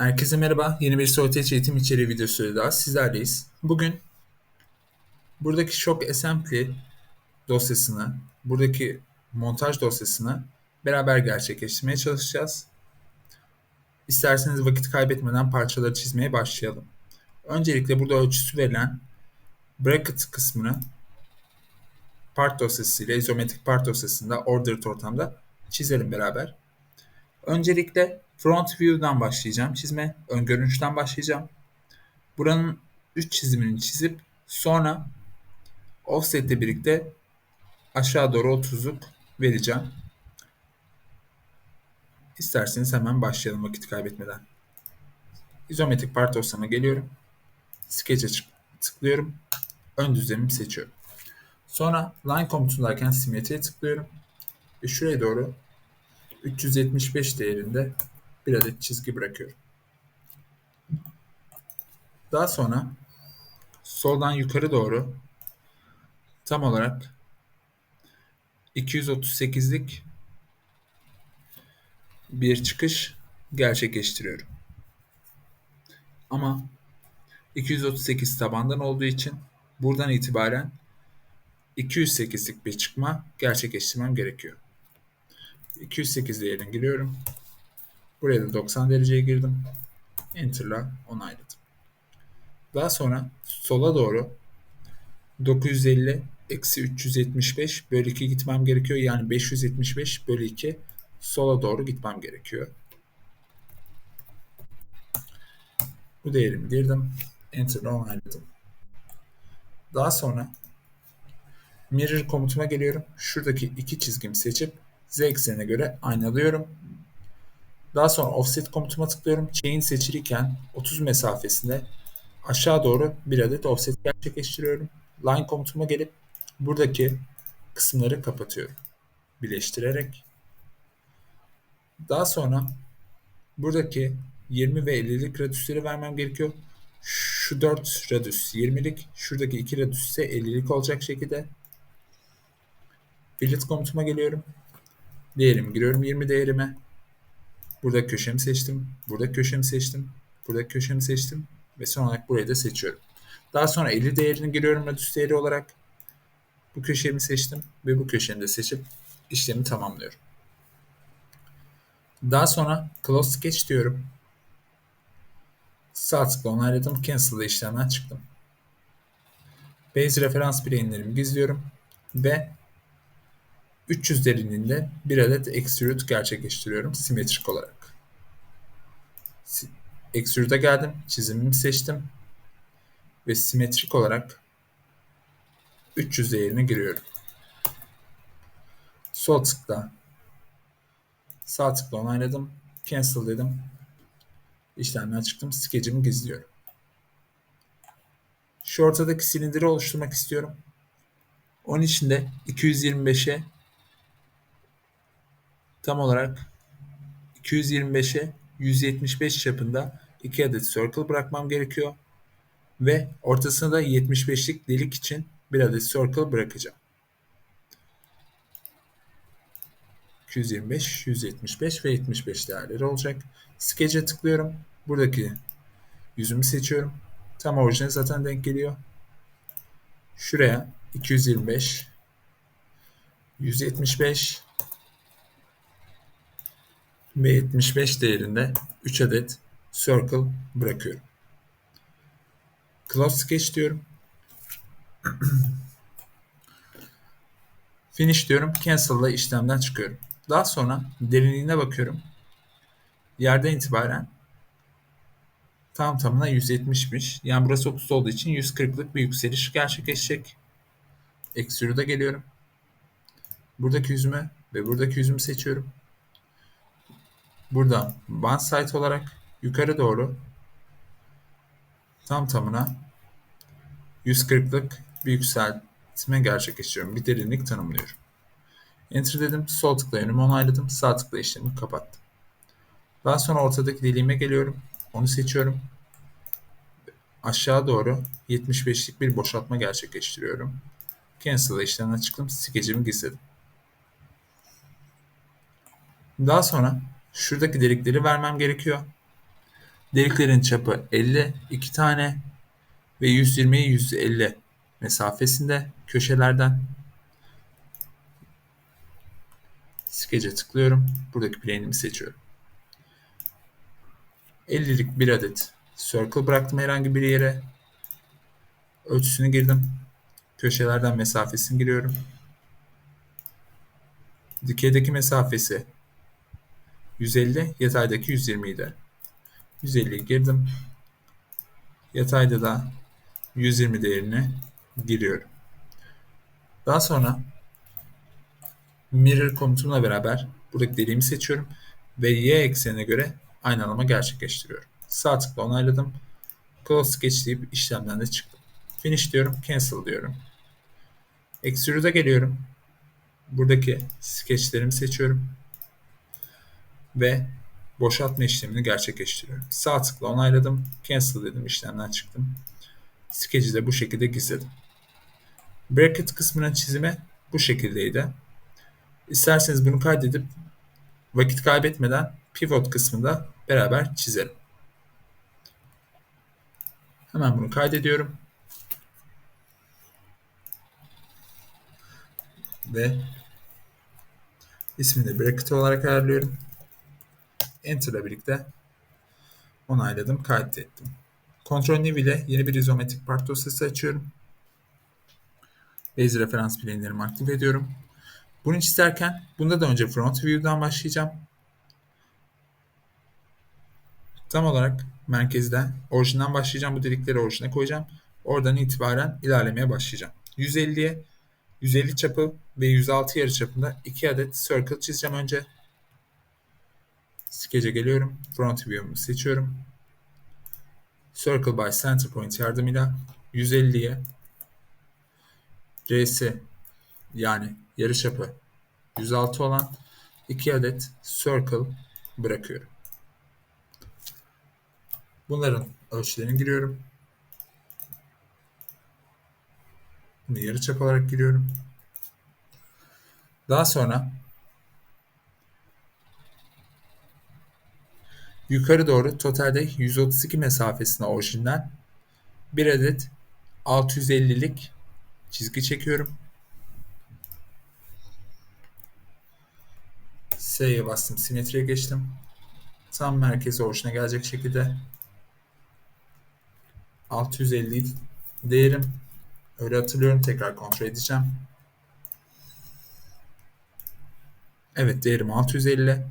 Herkese merhaba. Yeni bir Sorteç eğitim içeriği videosuyla daha sizlerleyiz. Bugün buradaki Shock Assembly dosyasını, buradaki montaj dosyasını beraber gerçekleştirmeye çalışacağız. İsterseniz vakit kaybetmeden parçaları çizmeye başlayalım. Öncelikle burada ölçüsü verilen bracket kısmını part dosyasıyla, izometrik part dosyasında ordered ortamda çizelim beraber. Öncelikle front view'dan başlayacağım çizme. Ön görünüşten başlayacağım. Buranın 3 çizimini çizip sonra offset ile birlikte aşağı doğru 30'luk vereceğim. İsterseniz hemen başlayalım vakit kaybetmeden. İzometrik part dosyama geliyorum. Sketch'e tıklıyorum. Ön düzlemimi seçiyorum. Sonra line komutundayken simetriye tıklıyorum. Ve şuraya doğru 375 değerinde bir adet çizgi bırakıyorum. Daha sonra soldan yukarı doğru tam olarak 238'lik bir çıkış gerçekleştiriyorum. Ama 238 tabandan olduğu için buradan itibaren 208'lik bir çıkma gerçekleştirmem gerekiyor. 208 değerini giriyorum. Buraya da 90 dereceye girdim. Enter'la onayladım. Daha sonra sola doğru 950 eksi 375 bölü 2 gitmem gerekiyor. Yani 575 bölü 2 sola doğru gitmem gerekiyor. Bu değerimi girdim. Enter'la onayladım. Daha sonra mirror komutuma geliyorum. Şuradaki iki çizgimi seçip z eksenine göre aynalıyorum. Daha sonra offset komutuma tıklıyorum. Chain seçilirken 30 mesafesinde aşağı doğru bir adet offset gerçekleştiriyorum. Line komutuma gelip buradaki kısımları kapatıyorum. Birleştirerek. Daha sonra buradaki 20 ve 50'lik radüsleri vermem gerekiyor. Şu 4 radüs 20'lik, şuradaki 2 radüs ise 50'lik olacak şekilde. Billet komutuma geliyorum. Değerimi giriyorum 20 değerime. Burada köşemi seçtim. Burada köşemi seçtim. Burada köşemi seçtim. Ve son olarak burayı da seçiyorum. Daha sonra 50 değerini giriyorum radüs değeri olarak. Bu köşemi seçtim ve bu köşemi de seçip işlemi tamamlıyorum. Daha sonra Close Sketch diyorum. Sağ tıkla onayladım. Cancel'da işlemden çıktım. Base referans plane'lerimi gizliyorum ve 300 derinliğinde bir adet extrude gerçekleştiriyorum simetrik olarak. Extrude'a geldim, çizimimi seçtim ve simetrik olarak 300 değerini giriyorum. Sol tıkla sağ tıkla onayladım. Cancel dedim. İşlemden çıktım. Skecimi gizliyorum. Şu ortadaki silindiri oluşturmak istiyorum. Onun için de 225'e tam olarak 225'e 175 çapında 2 adet circle bırakmam gerekiyor. Ve ortasına da 75'lik delik için bir adet circle bırakacağım. 225, 175 ve 75 değerleri olacak. Sketch'e tıklıyorum. Buradaki yüzümü seçiyorum. Tam orijinal zaten denk geliyor. Şuraya 225, 175 ve 75 değerinde 3 adet circle bırakıyorum. Close sketch diyorum. Finish diyorum. Cancel ile işlemden çıkıyorum. Daha sonra derinliğine bakıyorum. Yerden itibaren tam tamına 170'miş. Yani burası 30 olduğu için 140'lık bir yükseliş gerçekleşecek. Extrude'a geliyorum. Buradaki yüzümü ve buradaki yüzümü seçiyorum. Burada one side olarak yukarı doğru tam tamına 140'lık bir yükseltme gerçekleştiriyorum. Bir derinlik tanımlıyorum. Enter dedim. Sol tıkla yönümü onayladım. Sağ tıkla işlemi kapattım. Daha sonra ortadaki deliğime geliyorum. Onu seçiyorum. Aşağı doğru 75'lik bir boşaltma gerçekleştiriyorum. Cancel işlemden çıktım. Skecimi gizledim. Daha sonra şuradaki delikleri vermem gerekiyor. Deliklerin çapı 50, 2 tane ve 120'ye 150 mesafesinde köşelerden Sketch'e tıklıyorum. Buradaki plane'imi seçiyorum. 50'lik bir adet circle bıraktım herhangi bir yere. Ölçüsünü girdim. Köşelerden mesafesini giriyorum. Dikeydeki mesafesi 150, yataydaki 120 idi. 150'yi girdim. Yatayda da 120 değerini giriyorum. Daha sonra mirror komutumla beraber buradaki deliğimi seçiyorum ve y eksenine göre aynalama gerçekleştiriyorum. Sağ tıkla onayladım. Close sketch deyip işlemden de çıktım. Finish diyorum, cancel diyorum. Extrude'a geliyorum. Buradaki sketchlerimi seçiyorum. Ve boşaltma işlemini gerçekleştiriyorum. Sağ tıkla onayladım. Cancel dedim, işlemden çıktım. Sketch'i de bu şekilde gizledim. Bracket kısmının çizimi bu şekildeydi. İsterseniz bunu kaydedip vakit kaybetmeden pivot kısmında beraber çizelim. Hemen bunu kaydediyorum. Ve ismini bracket olarak ayarlıyorum. Enter ile birlikte onayladım, kaydettim. Ctrl New ile yeni bir izometrik part dosyası açıyorum. Base referans plane'lerimi aktif ediyorum. Bunu çizerken bunda da önce front view'dan başlayacağım. Tam olarak merkezden, orijinden başlayacağım. Bu delikleri orijine koyacağım. Oradan itibaren ilerlemeye başlayacağım. 150'ye 150 çapı ve 106 yarı çapında 2 adet circle çizeceğim önce. Sketch'e geliyorum. Front view'umu seçiyorum. Circle by Center Point yardımıyla 150'ye C'si yani yarıçapı 106 olan 2 adet circle bırakıyorum. Bunların ölçülerini giriyorum. Bunu yarıçap olarak giriyorum. Daha sonra yukarı doğru totalde 132 mesafesine orijinden bir adet 650'lik çizgi çekiyorum. S'ye bastım. Simetriye geçtim. Tam merkezi orijine gelecek şekilde 650 değerim. Öyle hatırlıyorum. Tekrar kontrol edeceğim. Evet değerim 650.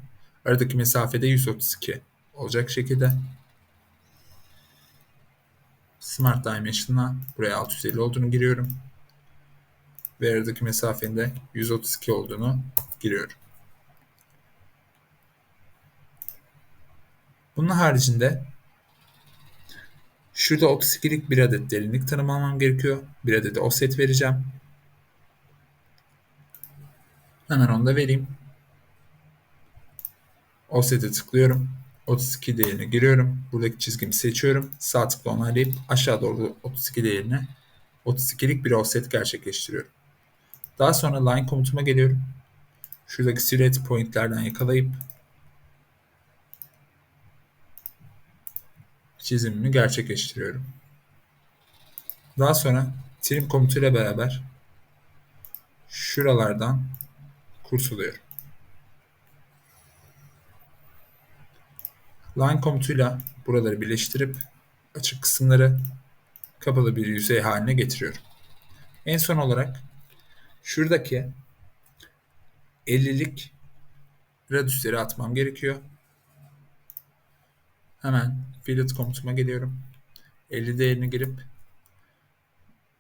Aradaki mesafede 132 olacak şekilde. Smart Dimension'a buraya 650 olduğunu giriyorum. Ve aradaki mesafenin de 132 olduğunu giriyorum. Bunun haricinde şurada 32'lik bir adet derinlik tanımlamam gerekiyor. Bir adet de offset vereceğim. Hemen onu da vereyim. Offset'e tıklıyorum. 32 değerini giriyorum. Buradaki çizgimi seçiyorum. Sağ tıkla onaylayıp aşağı doğru 32 değerini 32'lik bir offset gerçekleştiriyorum. Daha sonra line komutuma geliyorum. Şuradaki silhouette pointlerden yakalayıp çizimimi gerçekleştiriyorum. Daha sonra trim komutuyla beraber şuralardan kurtuluyorum. Line komutuyla buraları birleştirip açık kısımları kapalı bir yüzey haline getiriyorum. En son olarak şuradaki 50'lik radüsleri atmam gerekiyor. Hemen fillet komutuma geliyorum. 50 değerini girip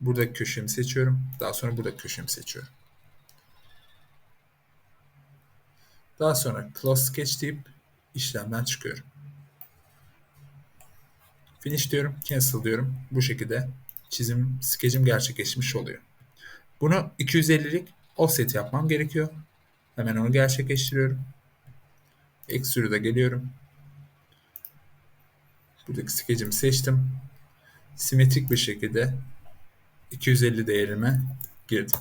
buradaki köşemi seçiyorum. Daha sonra buradaki köşemi seçiyorum. Daha sonra close sketch deyip işlemden çıkıyorum. Finish diyorum, cancel diyorum. Bu şekilde çizim, skecim gerçekleşmiş oluyor. Bunu 250'lik offset yapmam gerekiyor. Hemen onu gerçekleştiriyorum. Extrude'a geliyorum. Buradaki skecimi seçtim. Simetrik bir şekilde 250 değerime girdim.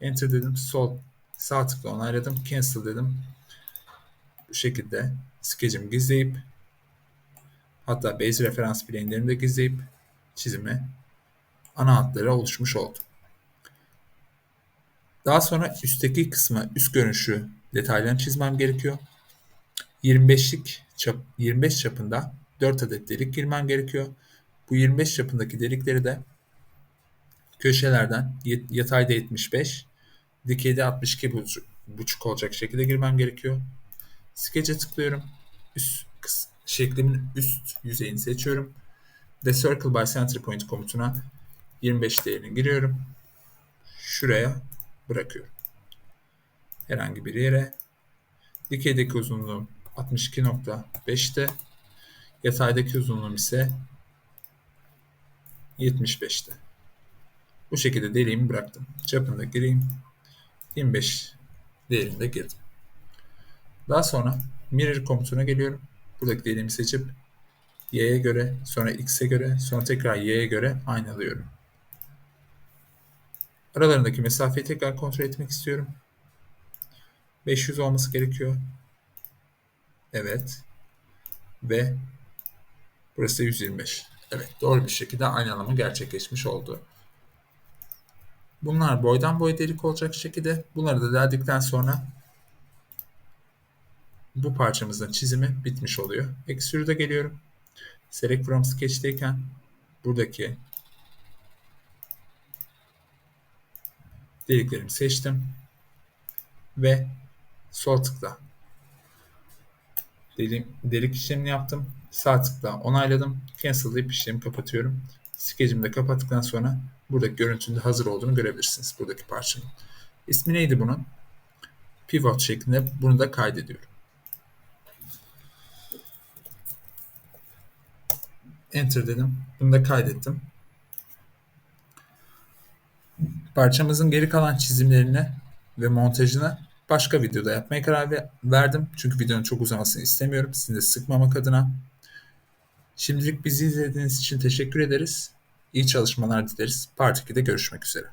Enter dedim. Sol sağ tıkla onayladım. Cancel dedim. Bu şekilde skecimi gizleyip Hatta base referans plane'lerini de gizleyip çizimi ana hatları oluşmuş oldu. Daha sonra üstteki kısma üst görünüşü detaylarını çizmem gerekiyor. 25'lik çap, 25 çapında 4 adet delik girmem gerekiyor. Bu 25 çapındaki delikleri de köşelerden yatayda 75, dikeyde 62 buçuk, buçuk olacak şekilde girmem gerekiyor. Sketch'e tıklıyorum. Üst kıs, şeklimin üst yüzeyini seçiyorum. Ve Circle by Center Point komutuna 25 değerini giriyorum. Şuraya bırakıyorum. Herhangi bir yere. Dikeydeki uzunluğum 62.5'te. Yataydaki uzunluğum ise 75'te. Bu şekilde deliğimi bıraktım. Çapını da gireyim. 25 değerinde girdim. Daha sonra mirror komutuna geliyorum. Buradaki deliğimi seçip y'ye göre, sonra x'e göre, sonra tekrar y'ye göre aynalıyorum. Aralarındaki mesafeyi tekrar kontrol etmek istiyorum. 500 olması gerekiyor. Evet. Ve burası 125. Evet doğru bir şekilde aynalama gerçekleşmiş oldu. Bunlar boydan boya delik olacak şekilde. Bunları da derdikten sonra bu parçamızın çizimi bitmiş oluyor. Extrude'a geliyorum. Select from Sketch'teyken buradaki deliklerimi seçtim ve sol tıkla delik, delik işlemini yaptım. Sağ tıkla onayladım. Cancel deyip işlemi kapatıyorum. Skecimi de kapattıktan sonra buradaki görüntünün hazır olduğunu görebilirsiniz. Buradaki parçanın. İsmi neydi bunun? Pivot şeklinde bunu da kaydediyorum. Enter dedim. Bunu da kaydettim. Parçamızın geri kalan çizimlerini ve montajını başka videoda yapmaya karar verdim. Çünkü videonun çok uzamasını istemiyorum. Sizi de sıkmamak adına. Şimdilik bizi izlediğiniz için teşekkür ederiz. İyi çalışmalar dileriz. Part 2'de görüşmek üzere.